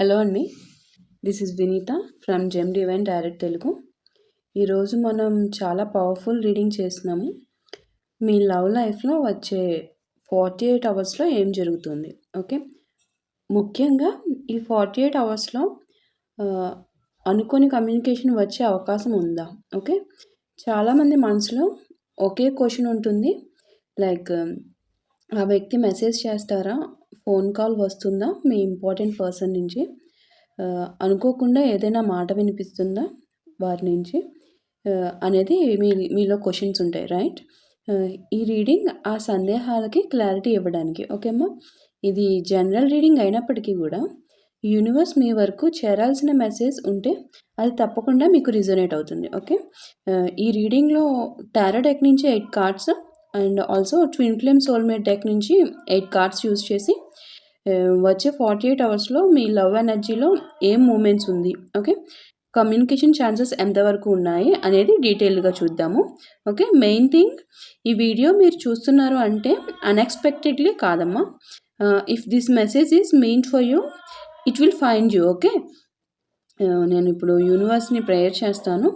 Hello అండి. This is Vineetha from gem divine direct Telugu ఈరోజు మనం చాలా పవర్ఫుల్ రీడింగ్ చేస్తున్నాము. మీ లవ్ లైఫ్లో వచ్చే ఫార్టీ ఎయిట్ అవర్స్లో ఏం జరుగుతుంది? ఓకే ముఖ్యంగా ఈ ఫార్టీ ఎయిట్ అవర్స్లో అనుకోని కమ్యూనికేషన్ వచ్చే అవకాశం ఉందా? ఓకే చాలామంది మనసులో ఒకే క్వశ్చన్ ఉంటుంది. లైక్ ఆ వ్యక్తి మెసేజ్ చేస్తారా? ఫోన్ కాల్ వస్తుందా? మీ ఇంపార్టెంట్ పర్సన్ నుంచి. అనుకోకుండా ఏదైనా మాట వినిపిస్తుందా? వారి నుంచి. అనేది మీ మీలో క్వశ్చన్స్ ఉంటాయి రైట్ ఈ రీడింగ్ ఆ సందేహాలకి క్లారిటీ ఇవ్వడానికి ఓకేమ్మా ఇది జనరల్ రీడింగ్ అయినప్పటికీ కూడా యూనివర్స్ మీ వరకు చేరాల్సిన మెసేజ్ ఉంటే అది తప్పకుండా మీకు రిజొనేట్ అవుతుంది ఓకే ఈ రీడింగ్లో టారో డెక్ నుంచి eight cards and also twin flame soulmate deck నుంచి ఎయిట్ కార్డ్స్ యూజ్ చేసి వచ్చే ఫార్టీ ఎయిట్ అవర్స్లో మీ లవ్ ఎనర్జీలో ఏం మూమెంట్స్ ఉంది? ఓకే కమ్యూనికేషన్ ఛాన్సెస్ ఎంతవరకు ఉన్నాయి అనేది డీటెయిల్గా చూద్దాము. ఓకే మెయిన్ థింగ్ ఈ వీడియో మీరు చూస్తున్నారు అంటే అన్ఎక్స్పెక్టెడ్లీ కాదమ్మా. If this message is meant for you it will find you okay నేను ఇప్పుడు యూనివర్స్ని ప్రేయర్ చేస్తాను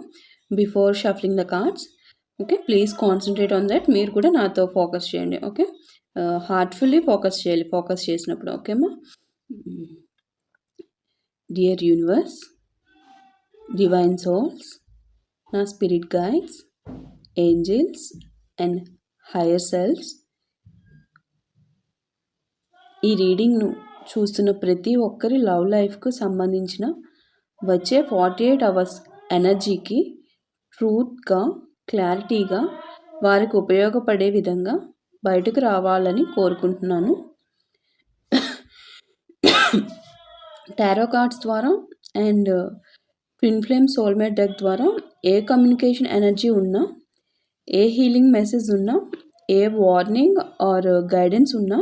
before shuffling the cards okay please concentrate on that మీరు కూడా నాతో ఫోకస్ చేయండి. ఓకే హార్ట్ఫుల్లీ ఫోకస్ చేయాలి ఫోకస్ చేసినప్పుడు ఓకేమా డియర్ యూనివర్స్ డివైన్ సోల్స్ నా spirit guides angels and higher selves ఈ రీడింగ్ను చూస్తున్న ప్రతి ఒక్కరి లవ్ లైఫ్కు సంబంధించిన వచ్చే ఫార్టీ ఎయిట్ అవర్స్ ఎనర్జీకి ట్రూత్గా క్లారిటీగా వారికి ఉపయోగపడే విధంగా బయటకు రావాలని కోరుకుంటున్నాను. టారో కార్డ్స్ ద్వారా and twin flame soulmate deck ద్వారా ఏ కమ్యూనికేషన్ ఎనర్జీ ఉన్నా ఏ హీలింగ్ మెసేజ్ ఉన్నా ఏ వార్నింగ్ ఆర్ గైడెన్స్ ఉన్నా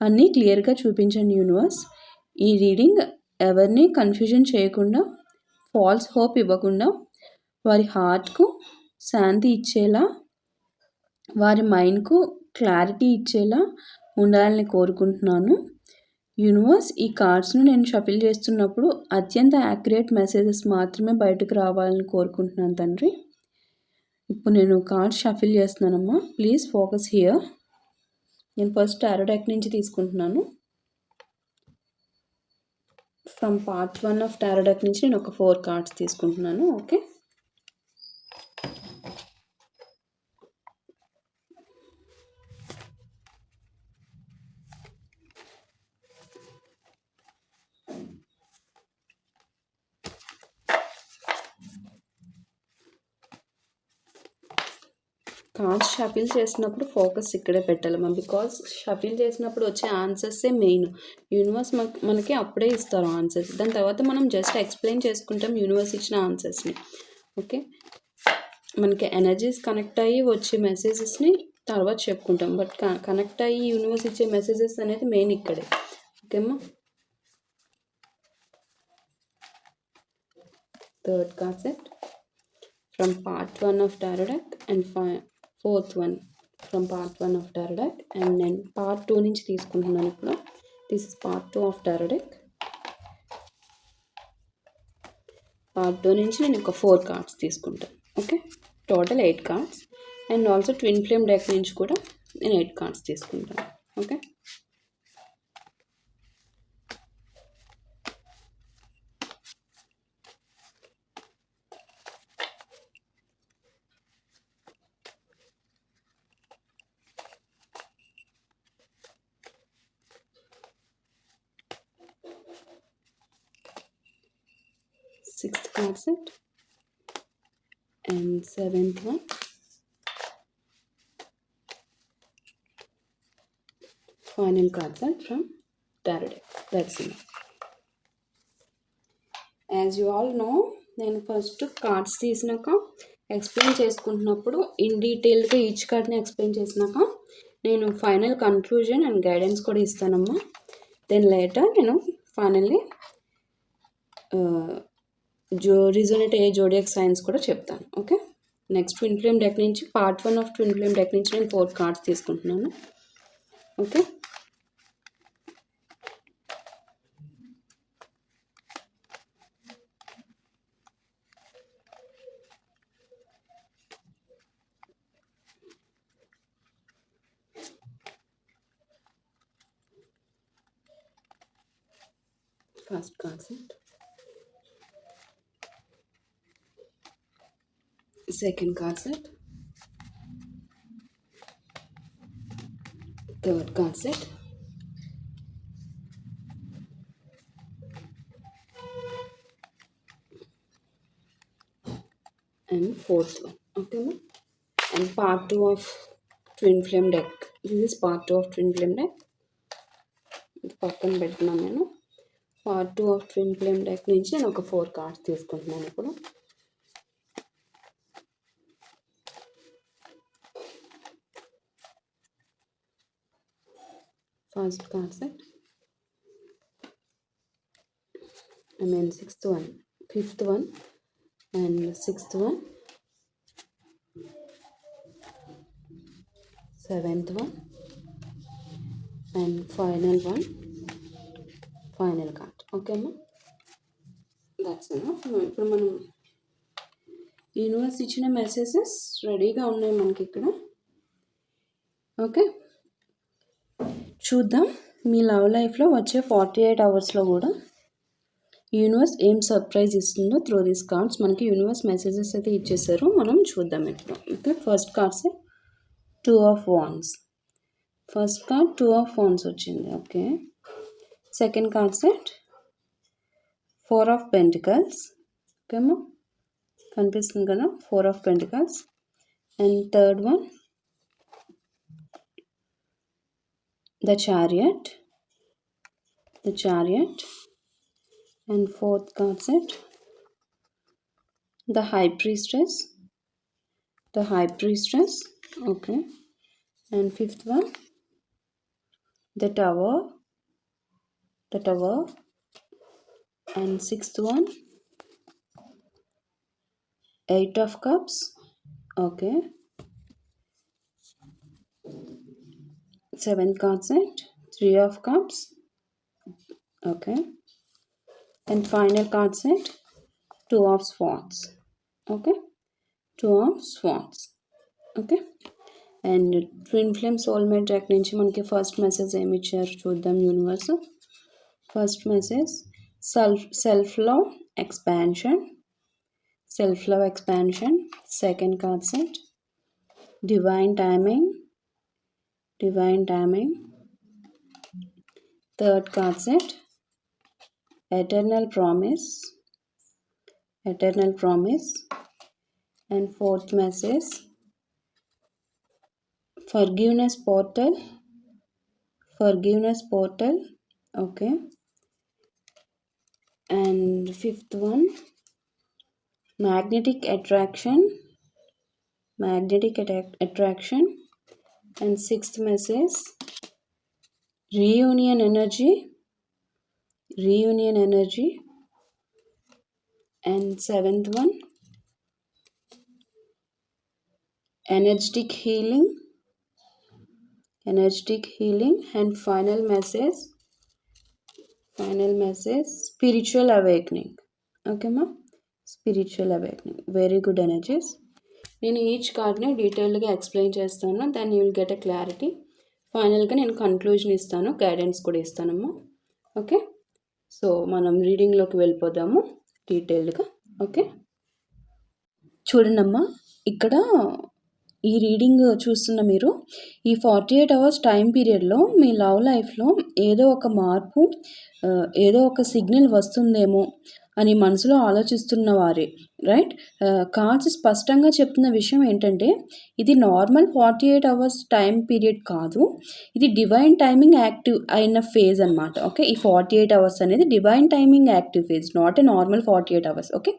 అన్నీ క్లియర్గా చూపించండి యూనివర్స్. ఈ రీడింగ్ ఎవరిని కన్ఫ్యూజన్ చేయకుండా ఫాల్స్ హోప్ ఇవ్వకుండా వారి హార్ట్కు శాంతి ఇచ్చేలా వారి మైండ్కు క్లారిటీ ఇచ్చేలా ఉండాలని కోరుకుంటున్నాను. యూనివర్స్ ఈ కార్డ్స్ను నేను షఫిల్ చేస్తున్నప్పుడు అత్యంత యాక్యురేట్ మెసేజెస్ మాత్రమే బయటకు రావాలని కోరుకుంటున్నాను తండ్రి. ఇప్పుడు నేను cards shuffle చేస్తున్నానమ్మా. Please focus here. నేను ఫస్ట్ టారోడెక్ నుంచి తీసుకుంటున్నాను. From part one of tarot deck నుంచి నేను ఒక ఫోర్ కార్డ్స్ తీసుకుంటున్నాను. ఓకే? థాట్స్ షఫిల్ చేసినప్పుడు ఫోకస్ ఇక్కడే పెట్టాలమ్మా బికాస్ షఫిల్ చేసినప్పుడు వచ్చే ఆన్సర్సే మెయిన్ యూనివర్స్ మనకి అప్పుడే ఇస్తారు ఆన్సర్స్ దాని తర్వాత మనం జస్ట్ ఎక్స్ప్లెయిన్ చేసుకుంటాం యూనివర్స్ ఇచ్చిన ఆన్సర్స్ని ఓకే మనకి ఎనర్జీస్ కనెక్ట్ అయ్యి వచ్చే మెసేజెస్ని తర్వాత చెప్పుకుంటాం. బట్ కనెక్ట్ అయ్యి యూనివర్స్ ఇచ్చే మెసేజెస్ అనేది మెయిన్ ఇక్కడే. ఓకేమ్మా third concept from part one of tarot deck and five fourth one from part one of tarot deck. And నేను పార్ట్ టూ నుంచి తీసుకుంటున్నాను ఇప్పుడు. This is part two of tarot deck. Part two నుంచి నేను ఒక four cards తీసుకుంటాను. Okay? Total eight cards. And also twin flame deck నుంచి కూడా నేను ఎయిట్ కార్డ్స్ తీసుకుంటాను. Okay sixth concept and seventh one final concept from tarot deck that's enough as you all know నేను first cards తీసినాక explain చేసుకుంటున్నప్పుడు in డీటెయిల్గా each కార్డ్ని explain చేసినాక నేను ఫైనల్ కన్క్లూజన్ అండ్ గైడెన్స్ కూడా ఇస్తానమ్మా. దెన్ లేటర్ నేను ఫైనల్లీ uh, జో రిజోనేట్ అయ్యే జోడియక్ సైన్స్ కూడా చెప్తాను. Okay next twin flame deck నుంచి part one of twin flame deck నుంచి నేను ఫోర్ కార్డ్స్ తీసుకుంటున్నాను. Okay first concept second concept third concept and fourth one okay ma? and part two of twin flame deck this is part two of twin flame deck పక్కన పెట్టినాను నేను part two of twin flame deck నుంచి నేను ఒక four cards తీసుకుంటున్నాను ఇప్పుడు first concept I mean sixth one fifth one and sixth one seventh one and final one final card ఓకేమ్మా that's ఇప్పుడు మనం యూనివర్స్ ఇచ్చిన మెసేజెస్ రెడీగా ఉన్నాయి మనకి ఇక్కడ ఓకే చూద్దాం. మీ లవ్ లైఫ్లో వచ్చే ఫార్టీ ఎయిట్ అవర్స్లో కూడా యూనివర్స్ ఏం సర్ప్రైజ్ ఇస్తుందో త్రూ దీస్ కార్డ్స్ మనకి యూనివర్స్ మెసేజెస్ అయితే ఇచ్చేసారు. మనం చూద్దాం ఇప్పుడు. Okay first cards two of wands. First card two of wands వచ్చింది. Okay. Second card set four of pentacles. ఓకేమా? కనిపిస్తుంది కదా four of pentacles. And third one the chariot. The chariot. And fourth card set the high priestess. The high priestess. Okay. And fifth one. The tower. The tower. And sixth one. Eight of cups. Okay seventh card set three of cups. Okay. And final card set two of swords. Okay. Two of swords. Okay. And twin flame soulmate track నుంచి మనకి first message ఏమి ఇచ్చారు చూద్దాం universe first message self self love expansion self love expansion second concept divine timing divine timing. Third card set eternal promise. Eternal promise. And fourth message forgiveness portal. Forgiveness portal. Okay. And fifth one magnetic attraction. Magnetic attraction and sixth message reunion energy reunion energy. And seventh one energetic healing energetic healing. And final message final message spiritual awakening. Okay ma? Spiritual awakening. Very good energies నేను each కార్డ్ని డీటెయిల్డ్గా explain చేస్తాను. Then you will get a clarity ఫైనల్గా నేను conclusion ఇస్తాను. Guidance కూడా ఇస్తానమ్మా okay so మనం రీడింగ్లోకి వెళ్ళిపోదాము. డీటెయిల్డ్గా ఓకే చూడండమ్మా ఇక్కడ ఈ రీడింగ్ చూస్తున్న మీరు ఈ ఫార్టీ ఎయిట్ అవర్స్ టైం పీరియడ్లో మీ లవ్ లైఫ్లో ఏదో ఒక మార్పు ఏదో ఒక సిగ్నల్ వస్తుందేమో అని మనసులో ఆలోచిస్తున్న వారే. రైట్? కార్డ్స్ స్పష్టంగా చెప్తున్న విషయం ఏంటంటే ఇది normal forty eight hours time period కాదు. ఇది డివైన్ టైమింగ్ యాక్టివ్ అయిన ఫేజ్ అనమాట ఓకే? ఈ ఫార్టీ ఎయిట్ అవర్స్ అనేది divine timing active phase not a normal forty eight hours okay?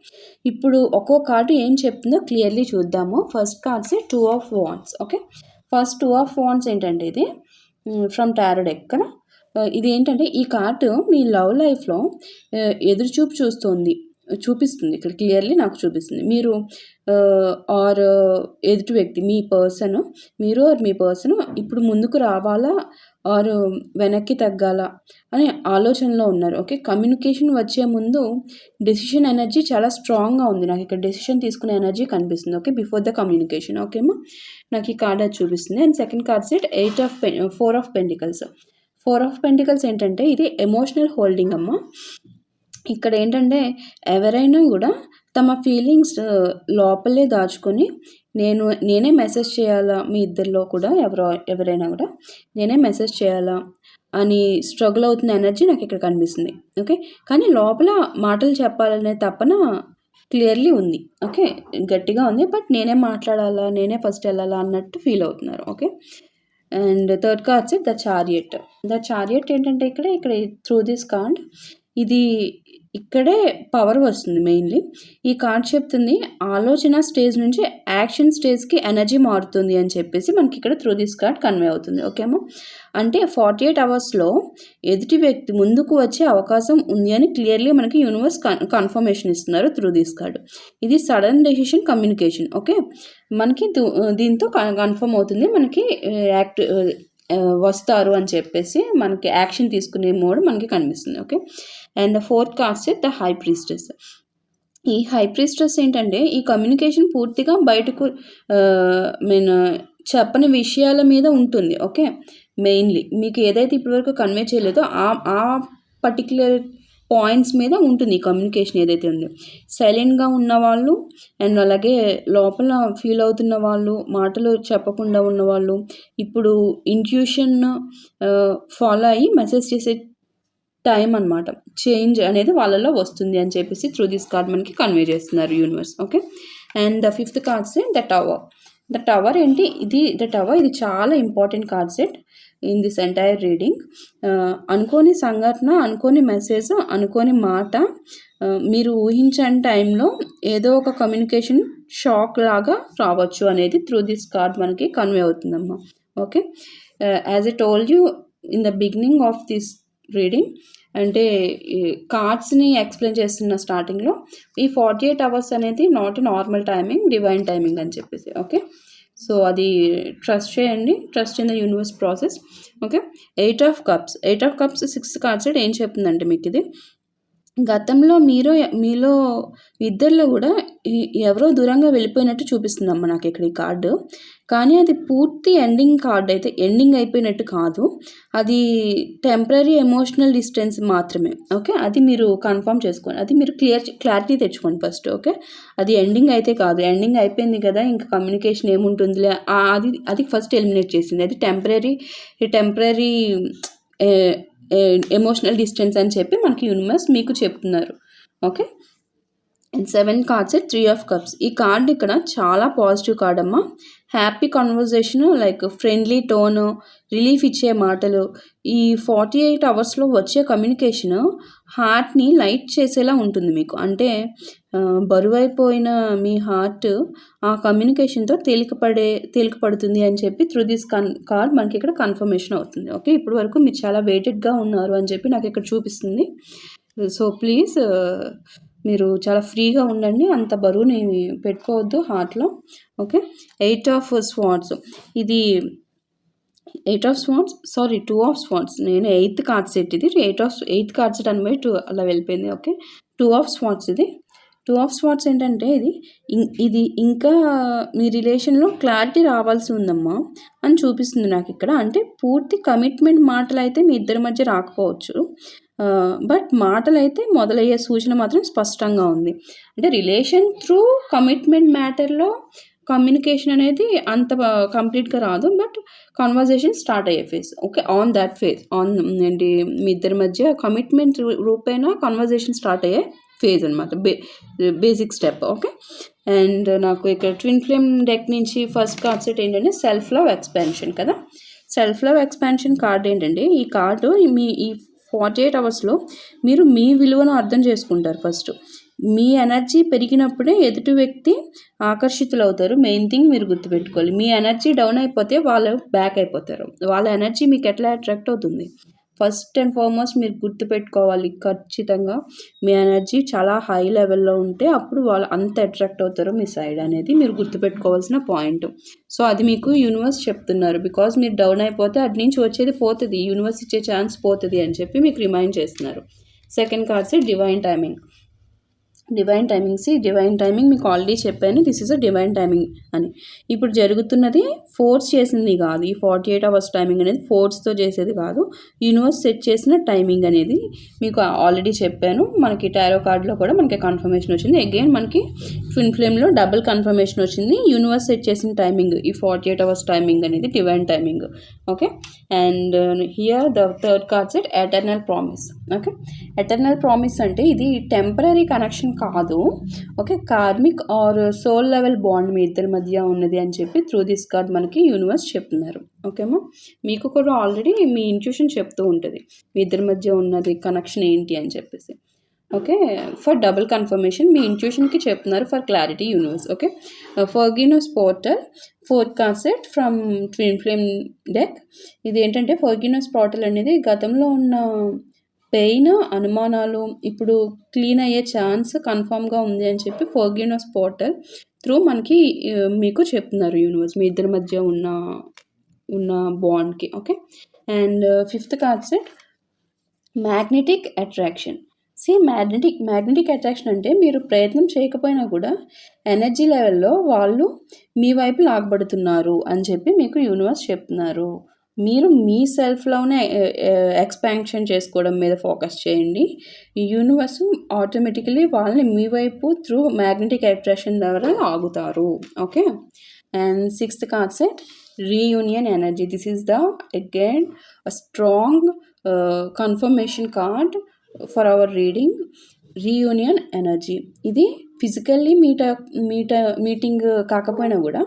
ఇప్పుడు ఒక్కో కార్డు ఏం చెప్తుందో క్లియర్లీ చూద్దాము. First cards two of wands okay? First two of wands ఏంటంటే ఇది ఫ్రమ్ టారడ్ ఎక్కడ? ఇది ఏంటంటే ఈ కార్డు మీ లవ్ లైఫ్లో ఎదురుచూపు చూస్తుంది. చూపిస్తుంది. ఇక్కడ క్లియర్లీ నాకు చూపిస్తుంది. మీరు ఆర్ ఎదుటి వ్యక్తి మీ పర్సన్ మీరు ఆర్ మీ పర్సన్ ఇప్పుడు ముందుకు రావాలా? ఆర్ వెనక్కి తగ్గాలా? అనే ఆలోచనలో ఉన్నారు. ఓకే? కమ్యూనికేషన్ వచ్చే ముందు డెసిషన్ ఎనర్జీ చాలా స్ట్రాంగ్గా ఉంది. నాకు ఇక్కడ డెసిషన్ తీసుకునే ఎనర్జీ కనిపిస్తుంది. ఓకే? Before the communication. ఓకేమా నాకు ఈ కార్డ్ అది చూపిస్తుంది. And second card set eight of pen four of pentacles. Four of pentacles ఏంటంటే ఇది ఎమోషనల్ హోల్డింగ్ అమ్మ. ఇక్కడ ఏంటంటే ఎవరైనా కూడా తమ ఫీలింగ్స్ లోపలే దాచుకొని నేను నేనే మెసేజ్ చేయాలా? మీ ఇద్దరిలో కూడా ఎవరో ఎవరైనా కూడా నేనే మెసేజ్ చేయాలా? అని స్ట్రగుల్ అవుతున్న ఎనర్జీ నాకు ఇక్కడ కనిపిస్తుంది. ఓకే? కానీ లోపల మాటలు చెప్పాలనే తప్పన క్లియర్లీ ఉంది. ఓకే? గట్టిగా ఉంది. బట్ నేనే మాట్లాడాలా? నేనే ఫస్ట్ వెళ్ళాలా? అన్నట్టు ఫీల్ అవుతున్నారు. Okay? And third cards the chariot. The chariot ఏంటంటే ఇక్కడ ఇక్కడ త్రూ దిస్ కార్డ్ ఇది ఇక్కడే పవర్ వస్తుంది మెయిన్లీ ఈ కార్డ్ చెప్తుంది ఆలోచన స్టేజ్ నుంచి యాక్షన్ స్టేజ్కి ఎనర్జీ మారుతుంది అని చెప్పేసి మనకి ఇక్కడ త్రూ దిస్ కార్డ్ కన్వే అవుతుంది. ఓకేమో అంటే ఫార్టీ ఎయిట్ అవర్స్లో ఎదుటి వ్యక్తి ముందుకు వచ్చే అవకాశం ఉంది అని క్లియర్లీ మనకి యూనివర్స్ కన్ కన్ఫర్మేషన్ ఇస్తున్నారు త్రూ దిస్ కార్డ్ ఇది సడన్ డెసిషన్ కమ్యూనికేషన్ ఓకే మనకి దీంతో కన్ఫర్మ్ అవుతుంది మనకి యాక్ట్ వస్తారు అని చెప్పేసి మనకి యాక్షన్ తీసుకునే మోడ్ మనకి కనిపిస్తుంది. Okay and the fourth cast the high priestess ఈ హై ప్రీస్టెస్ ఏంటంటే ఈ కమ్యూనికేషన్ పూర్తిగా బయటకు మీన్ చెప్పని విషయాల మీద ఉంటుంది ఓకే? మెయిన్లీ మీకు ఏదైతే ఇప్పటివరకు కన్వే చేయలేదో ఆ ఆ పర్టిక్యులర్ పాయింట్స్ మీద ఉంటుంది ఈ కమ్యూనికేషన్ ఏదైతే ఉందో. సైలెంట్గా ఉన్న వాళ్ళు అండ్ అలాగే లోపల ఫీల్ అవుతున్న వాళ్ళు మాటలు చెప్పకుండా ఉన్నవాళ్ళు ఇప్పుడు ఇంట్యూషన్ ఫాలో అయ్యి మెసేజ్ చేసే టైం అనమాట చేంజ్ అనేది వాళ్ళలో వస్తుంది అని చెప్పేసి త్రూ దిస్ కార్డ్ మనకి కన్వే చేస్తున్నారు universe. Okay? And the fifth card set the tower. The tower ఏంటి? ఇది ద టవర్ ఇది చాలా important card set in this entire reading. అనుకోని సంఘటన అనుకోని మెసేజ్ అనుకోని మాట మీరు ఊహించని టైంలో ఏదో ఒక కమ్యూనికేషన్ షాక్ లాగా రావచ్చు అనేది త్రూ దిస్ కార్డ్ మనకి కన్వే అవుతుందమ్మా. Okay? As I told you in the beginning of this reading అంటే కార్డ్స్ని ఎక్స్ప్లెయిన్ చేస్తున్న స్టార్టింగ్లో ఈ ఫార్టీ ఎయిట్ అవర్స్ అనేది not normal timing divine timing అని చెప్పేసి ఓకే సో అది ట్రస్ట్ చేయండి. Trust in the universe process okay eight of cups eight of cups sixth cards ఏం చెప్తుందంటే మీకు ఇది? గతంలో మీరు మీలో ఇద్దరిలో కూడా ఎవరో దూరంగా వెళ్ళిపోయినట్టు చూపిస్తుందమ్మ నాకు ఇక్కడ ఈ కార్డు. కానీ అది పూర్తి ఎండింగ్ కార్డ్ అయితే ఎండింగ్ అయిపోయినట్టు కాదు. అది టెంపరీ ఎమోషనల్ డిస్టెన్స్ మాత్రమే ఓకే? అది మీరు కన్ఫర్మ్ చేసుకోండి. అది మీరు క్లియర్ క్లారిటీ తెచ్చుకోండి ఫస్ట్ ఓకే? అది ఎండింగ్ అయితే కాదు. ఎండింగ్ అయిపోయింది కదా ఇంకా కమ్యూనికేషన్ ఏముంటుందిలే? అది అది ఫస్ట్ ఎలిమినేట్ చేసింది. అది టెంపరీ టెంపరీ ఎమోషనల్ డిస్టెన్స్ అని చెప్పి మనకి యూనివర్స్ మీకు చెప్తున్నారు. Okay and seven cards three of cups ఈ కార్డ్ ఇక్కడ చాలా పాజిటివ్ కార్డ్ అమ్మా. Happy conversation like friendly tone relief ఇచ్చే మాటలు. ఈ ఫార్టీ ఎయిట్ అవర్స్లో వచ్చే కమ్యూనికేషన్ హార్ట్ని లైట్ చేసేలా ఉంటుంది మీకు. అంటే బరువైపోయిన మీ హార్ట్ ఆ కమ్యూనికేషన్తో తేలికపడే తేలికపడుతుంది అని చెప్పి త్రూ దిస్ కన్ కార్డ్ మనకి ఇక్కడ కన్ఫర్మేషన్ అవుతుంది. ఓకే? ఇప్పటి వరకు మీరు చాలా వెయిటెడ్గా ఉన్నారు అని చెప్పి నాకు ఇక్కడ చూపిస్తుంది. సో ప్లీజ్ మీరు చాలా ఫ్రీగా ఉండండి. అంత బరువుని పెట్టుకోవద్దు హార్ట్లో. ఓకే? ఎయిట్ ఆఫ్ స్వాట్స్ ఇది eight of swords sorry two of swords నేను ఎయిత్ కార్డ్ సెట్ ఇది. Eight of eighth card set అని టూ అలా వెళ్ళిపోయింది. ఓకే? టూ ఆఫ్ స్వాట్స్ ఇది. టూ ఆఫ్ స్వాట్స్ ఏంటంటే ఇది ఇది ఇంకా మీ రిలేషన్లో క్లారిటీ రావాల్సి ఉందమ్మా అని చూపిస్తుంది నాకు ఇక్కడ. అంటే పూర్తి కమిట్మెంట్ మాటలు అయితే మీ ఇద్దరి మధ్య రాకపోవచ్చు. బట్ మాటలైతే మొదలయ్యే సూచన మాత్రం స్పష్టంగా ఉంది. అంటే రిలేషన్ త్రూ కమిట్మెంట్ మ్యాటర్లో కమ్యూనికేషన్ అనేది అంత కంప్లీట్గా రాదు. బట్ కన్వర్జేషన్ స్టార్ట్ అయ్యే phase. Okay on that phase. On ఏంటి మీ ఇద్దరి మధ్య కమిట్మెంట్ రూపైన కన్వర్జేషన్ స్టార్ట్ అయ్యే ఫేజ్ అనమాట బే బేసిక్ స్టెప్ ఓకే? అండ్ నాకు ఇక్కడ ట్విన్ ఫ్లేమ్ డెక్ నుంచి ఫస్ట్ కాన్సెప్ట్ ఏంటంటే సెల్ఫ్ లవ్ ఎక్స్పాన్షన్ కదా? సెల్ఫ్ లవ్ ఎక్స్పాన్షన్ కార్డ్ ఏంటంటే ఈ కార్డు మీ ఈ ఫార్టీ ఎయిట్ అవర్స్లో మీరు మీ విలువను అర్థం చేసుకుంటారు ఫస్ట్. మీ ఎనర్జీ పెరిగినప్పుడే ఎదుటి వ్యక్తి ఆకర్షితులు అవుతారు మెయిన్ థింగ్ మీరు గుర్తుపెట్టుకోవాలి. మీ ఎనర్జీ డౌన్ అయిపోతే వాళ్ళు బ్యాక్ అయిపోతారు. వాళ్ళ ఎనర్జీ మీకు ఎట్లా అట్రాక్ట్ అవుతుంది? ఫస్ట్ అండ్ ఫార్మోస్ట్ మీరు గుర్తుపెట్టుకోవాలి ఖచ్చితంగా. మీ ఎనర్జీ చాలా హై లెవెల్లో ఉంటే అప్పుడు వాళ్ళు అంత అట్రాక్ట్ అవుతారో మీ సైడ్ అనేది మీరు గుర్తుపెట్టుకోవాల్సిన పాయింట్. సో అది మీకు యూనివర్స్ చెప్తున్నారు. బికాజ్ మీరు డౌన్ అయిపోతే అటు నుంచి వచ్చేది పోతుంది. యూనివర్స్ ఇచ్చే ఛాన్స్ పోతుంది అని చెప్పి మీకు రిమైండ్ చేస్తున్నారు. Second cards divine timing. Divine timings ఈ డివైన్ టైమింగ్ మీకు ఆల్రెడీ చెప్పాను. This is a divine timing అని. ఇప్పుడు జరుగుతున్నది ఫోర్స్ చేసింది కాదు. ఈ ఫార్టీ ఎయిట్ అవర్స్ టైమింగ్ అనేది ఫోర్స్తో చేసేది కాదు. యూనివర్స్ సెట్ చేసిన టైమింగ్ అనేది మీకు ఆల్రెడీ చెప్పాను. మనకి టారో కార్డ్లో కూడా మనకి కన్ఫర్మేషన్ వచ్చింది. అగైన్ మనకి ట్విన్ ఫ్లేమ్లో డబుల్ కన్ఫర్మేషన్ వచ్చింది. యూనివర్స్ సెట్ చేసిన టైమింగ్ ఈ ఫార్టీ ఎయిట్ అవర్స్ టైమింగ్ అనేది divine timing okay and here the third card set eternal promise okay eternal promise అంటే ఇది టెంపరీ కనెక్షన్ కాదు. Okay karmic or soul level bond మీ ఇద్దరి మధ్య ఉన్నది అని చెప్పి త్రూ దిస్ కార్డ్ మనకి యూనివర్స్ చెప్తున్నారు. ఓకేమా మీకు కూడా ఆల్రెడీ మీ ఇంట్యూషన్ చెప్తూ ఉంటుంది. మీ ఇద్దరి మధ్య ఉన్నది కనెక్షన్ ఏంటి అని చెప్పేసి. ఓకే ఫర్ డబుల్ కన్ఫర్మేషన్ మీ ఇంట్యూషన్కి చెప్తున్నారు for clarity universe okay forgiveness portal fourth concept from twin flame deck ఇది ఏంటంటే ఫర్గినోస్ పోర్టల్ అనేది గతంలో ఉన్న పెయిన్ అనుమానాలు ఇప్పుడు క్లీన్ అయ్యే ఛాన్స్ కన్ఫామ్గా ఉంది అని చెప్పి ఫర్గినోస్ పోర్టల్ త్రూ మనకి మీకు చెప్తున్నారు యూనివర్స్ మీ ఇద్దరి మధ్య ఉన్న ఉన్న బాండ్కి okay? And fifth concept magnetic attraction. C magnetic magnetic attraction అంటే మీరు ప్రయత్నం చేయకపోయినా కూడా ఎనర్జీ లెవెల్లో వాళ్ళు మీ వైపు లాగబడుతున్నారు అని చెప్పి మీకు యూనివర్స్ చెప్తున్నారు. మీరు మీ సెల్ఫ్లోనే ఎక్స్పాన్షన్ చేసుకోవడం మీద ఫోకస్ చేయండి. యూనివర్స్ ఆటోమేటికలీ వాళ్ళని మీ వైపు త్రూ మ్యాగ్నెటిక్ అట్రాక్షన్ ద్వారా ఆగుతారు okay and sixth concept reunion energy this is the again a strong confirmation card for our reading reunion energy ఇది ఫిజికల్లీ మీట మీట మీటింగ్ కాకపోయినా కూడా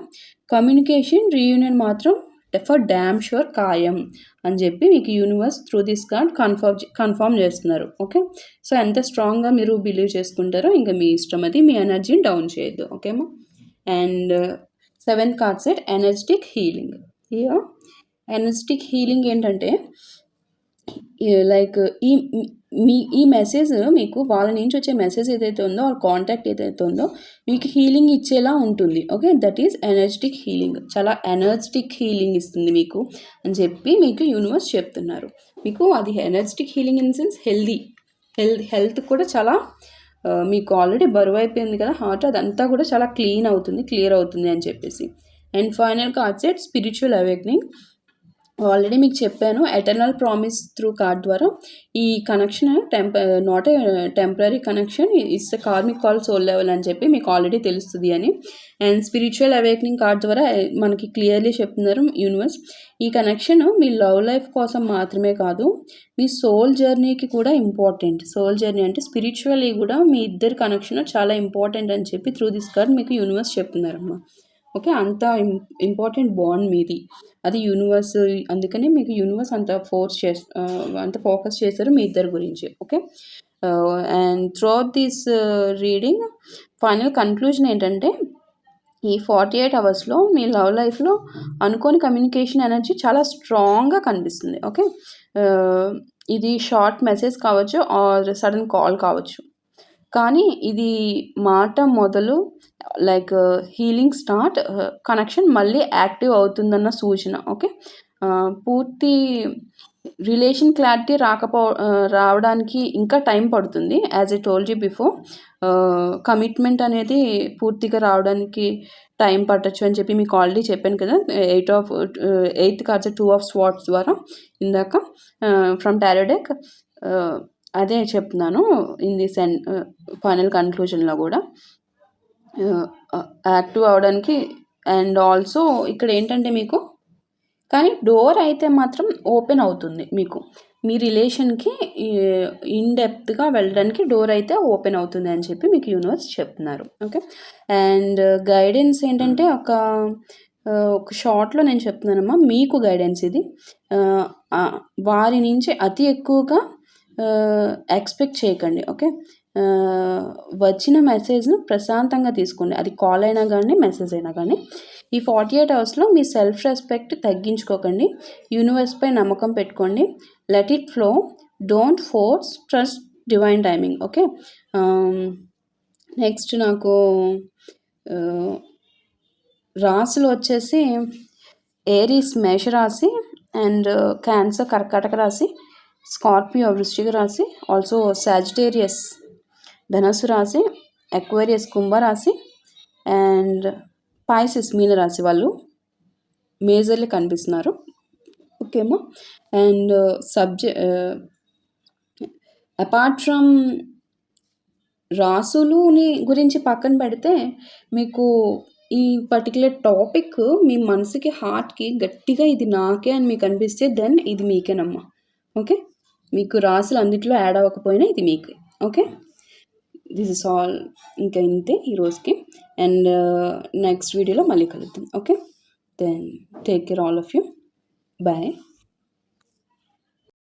కమ్యూనికేషన్ రీయూనియన్ మాత్రం ఫర్ డ్యామ్ షూర్ ఖాయం అని చెప్పి మీకు universe through this card confirm confirm చేస్తున్నారు. Okay? So ఎంత స్ట్రాంగ్గా మీరు బిలీవ్ చేసుకుంటారో ఇంకా మీ ఇష్టం అది మీ ఎనర్జీని డౌన్ చేయొద్దు. ఓకేమా and seventh card set energetic healing. ఇయో ఎనర్జెటిక్ హీలింగ్ ఏంటంటే లైక్ ఈ మీ ఈ మెసేజ్ మీకు వాళ్ళ నుంచి వచ్చే మెసేజ్ ఏదైతే ఉందో వాళ్ళ కాంటాక్ట్ ఏదైతే ఉందో మీకు హీలింగ్ ఇచ్చేలా ఉంటుంది. Okay that is energetic healing చాలా ఎనర్జెటిక్ హీలింగ్ ఇస్తుంది మీకు అని చెప్పి మీకు యూనివర్స్ చెప్తున్నారు. మీకు అది energetic healing in sense healthy health health కూడా చాలా మీకు ఆల్రెడీ బరువు అయిపోయింది కదా హార్ట్ అదంతా కూడా చాలా క్లీన్ అవుతుంది క్లియర్ అవుతుంది అని చెప్పేసి. And final card spiritual awakening already మీకు చెప్పాను ఎటర్నల్ ప్రామిస్ త్రూ కార్డ్ ద్వారా ఈ connection temp not a temporary connection it's karmic call soul level అని చెప్పి మీకు ఆల్రెడీ తెలుస్తుంది అని. అండ్ స్పిరిచువల్ అవేక్నింగ్ కార్డ్ ద్వారా eh, మనకి క్లియర్లీ చెప్తున్నారు యూనివర్స్ ఈ కనెక్షన్ మీ లవ్ లైఫ్ కోసం మాత్రమే కాదు మీ సోల్ జర్నీకి కూడా ఇంపార్టెంట్ సోల్ జర్నీ అంటే స్పిరిచువల్లీ కూడా మీ ఇద్దరి కనెక్షన్ చాలా ఇంపార్టెంట్ అని చెప్పి త్రూ దిస్ కార్డ్ మీకు యూనివర్స్ చెప్తున్నారమ్మా. ఓకే అంత ఇంపార్టెంట్ బాండ్ మీది. అది యూనివర్స్ అందుకనే మీకు యూనివర్స్ అంత ఫోర్స్ చేస్ అంత ఫోకస్ చేశారు మీ ఇద్దరు గురించి okay and throughout this reading final conclusion ఏంటంటే ఈ ఫార్టీ ఎయిట్ అవర్స్లో మీ లవ్ లైఫ్లో అనుకోని కమ్యూనికేషన్ ఎనర్జీ చాలా స్ట్రాంగ్గా కనిపిస్తుంది ఓకే ఇది షార్ట్ మెసేజ్ కావచ్చు ఆర్ సడన్ కాల్ కావచ్చు. కానీ ఇది మాట మొదలు లైక్ హీలింగ్ స్టార్ట్ కనెక్షన్ మళ్ళీ యాక్టివ్ అవుతుందన్న సూచన ఓకే uh, పూర్తి రిలేషన్ క్లారిటీ రాకపో uh, రావడానికి ఇంకా టైం పడుతుంది as I told you before commitment అనేది పూర్తిగా రావడానికి టైం పట్టచ్చు అని చెప్పి మీకు ఆల్రెడీ చెప్పాను కదా eight of eighth cards two of swords ద్వారా ఇందాక uh, ఫ్రమ్ టారోడెక్ అదే చెప్తున్నాను ఇన్ ది అండ్ ఫైనల్ కన్క్లూజన్లో కూడా. Uh, uh, యాక్టివ్ అవడానికి అండ్ ఆల్సో ఇక్కడ ఏంటంటే మీకు కానీ డోర్ అయితే మాత్రం ఓపెన్ అవుతుంది మీకు. మీ రిలేషన్కి ఇన్ డెప్త్గా వెళ్ళడానికి డోర్ అయితే ఓపెన్ అవుతుంది అని చెప్పి మీకు యూనివర్స్ చెప్తున్నారు. ఓకే అండ్ గైడెన్స్ ఏంటంటే ఒక uh, ఒక షార్ట్లో నేను చెప్తున్నానమ్మా మీకు గైడెన్స్ ఇది. వారి నుంచి అతి ఎక్కువగా ఎక్స్పెక్ట్ చేయకండి ఓకే వచ్చిన మెసేజ్ను ప్రశాంతంగా తీసుకోండి. అది కాల్ అయినా కానీ మెసేజ్ అయినా కానీ ఈ ఫార్టీ ఎయిట్ అవర్స్లో మీ సెల్ఫ్ రెస్పెక్ట్ తగ్గించుకోకండి యూనివర్స్పై నమ్మకం పెట్టుకోండి. Let it flow don't force trust divine timing okay next నాకు రాసులు వచ్చేసి ఏరీస్ మేషరాశి అండ్ క్యాన్సర్ కర్కాటక రాశి. స్కార్పియో వృశ్చిక రాశి ఆల్సో సాజిటేరియస్ ధనస్సు రాశి అక్వేరియస్ కుంభరాశి అండ్ పాయసిస్ మీనరాశి వాళ్ళు మేజర్లీ కనిపిస్తున్నారు. ఓకే అమ్మా. అండ్ సబ్జె అపార్ట్ ఫ్రమ్ రాసులుని గురించి పక్కన పెడితే మీకు ఈ పర్టికులర్ టాపిక్ మీ మనసుకి హార్ట్కి గట్టిగా ఇది నాకే అని మీకు అనిపిస్తే దెన్ ఇది మీకేనమ్మా. ఓకే మీకు రాసులు అన్నిట్లో యాడ్ అవ్వకపోయినా ఇది మీకు ఓకే? దిస్ ఇస్ ఆల్ ఇంకా ఇంతే ఈరోజుకి అండ్ నెక్స్ట్ వీడియోలో మళ్ళీ కలుద్దాం okay? Then take care all of you bye